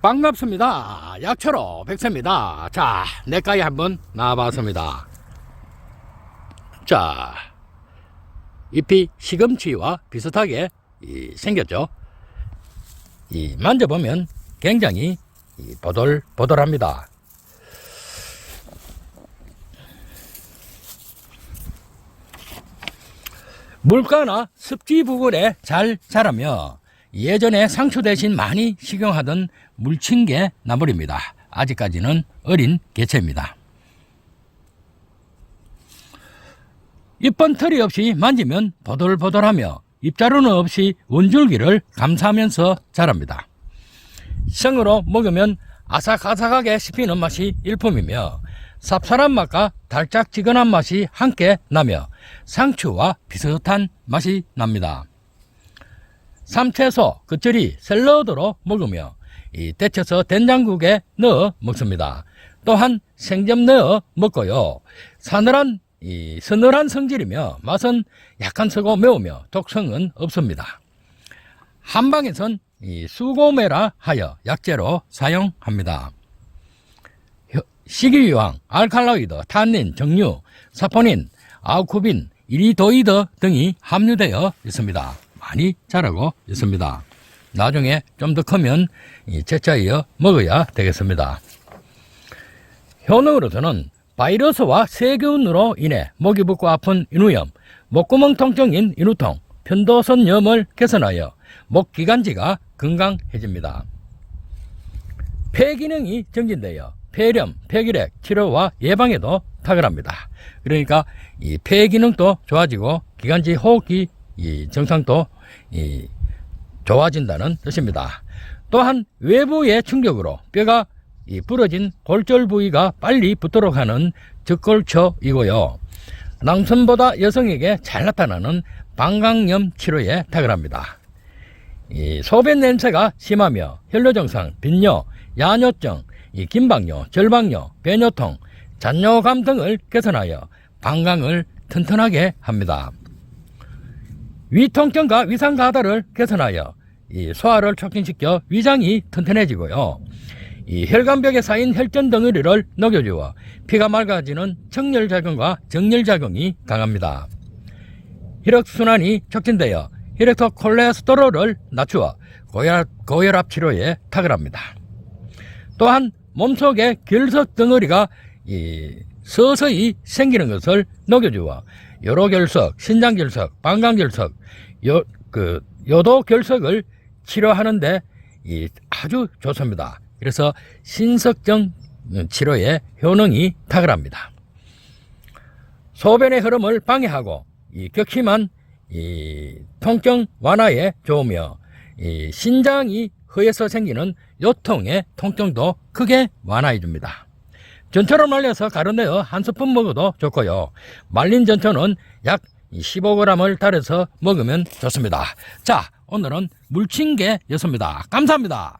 반갑습니다. 약초로 백세입니다. 자, 내과에 한번 나와봤습니다. 자, 잎이 시금치와 비슷하게 이, 생겼죠. 이, 만져보면 굉장히 이, 보들보들합니다. 물가나 습지 부근에 잘 자라며 예전에 상추 대신 많이 식용하던 물친개 나물입니다. 아직까지는 어린 개체입니다. 잎번 털이 없이 만지면 보들보들하며 잎자루는 없이 원줄기를 감싸면서 자랍니다. 생으로 먹으면 아삭아삭하게 씹히는 맛이 일품이며 쌉쌀한 맛과 달짝지근한 맛이 함께 나며 상추와 비슷한 맛이 납니다. 삼채소, 겉절이, 샐러드로 먹으며 이 데쳐서 된장국에 넣어 먹습니다. 또한 생점 넣어 먹고요. 사늘한 이 서늘한 성질이며 맛은 약간 서고 매우며 독성은 없습니다. 한방에선 이 수고메라 하여 약재로 사용합니다. 혀- 식이유황, 알칼로이드, 탄닌, 정류, 사포닌, 아우쿠빈, 이리도이드 등이 함유되어 있습니다. 많이 자라고 있습니다. 나중에 좀 더 크면 이 채차이어 먹어야 되겠습니다. 효능으로서는 바이러스와 세균으로 인해 목이 붓고 아픈 인후염, 목구멍 통증인 인후통, 편도선염을 개선하여 목기관지가 건강해집니다. 폐 기능이 정진되어 폐렴, 폐기력 치료와 예방에도 탁월합니다. 그러니까 이 폐 기능도 좋아지고 기관지 호흡기 이 정상도 이 좋아진다는 뜻입니다. 또한 외부의 충격으로 뼈가 이 부러진 골절 부위가 빨리 붙도록 하는 적골초이고요. 남성보다 여성에게 잘 나타나는 방광염 치료에 탁월합니다. 이 소변 냄새가 심하며 혈뇨 증상, 빈뇨, 야뇨증, 이 긴방뇨, 절방뇨, 배뇨통, 잔뇨감 등을 개선하여 방광을 튼튼하게 합니다. 위통증과 위상가다를 개선하여 이 소화를 촉진시켜 위장이 튼튼해지고요. 이 혈관벽에 쌓인 혈전 덩어리를 녹여주어 피가 맑아지는 청열작용과 정열작용이 강합니다. 혈액순환이 촉진되어 혈액속 콜레스테롤을 낮추어 고혈압, 고혈압 치료에 탁월합니다. 또한 몸속에 결석 덩어리가 이 서서히 생기는 것을 녹여주어 요로결석, 신장 결석, 방광 결석, 요, 그, 요도결석을 치료하는데 이 아주 좋습니다. 그래서 신석정 치료에 효능이 탁월합니다. 소변의 흐름을 방해하고 이 격심한 이 통증 완화에 좋으며 이 신장이 허해서 생기는 요통의 통증도 크게 완화해 줍니다. 전초를 말려서 가루내어 한 스푼 먹어도 좋고요. 말린 전초는 약 15g을 달여서 먹으면 좋습니다. 자, 오늘은 물친개였습니다. 감사합니다.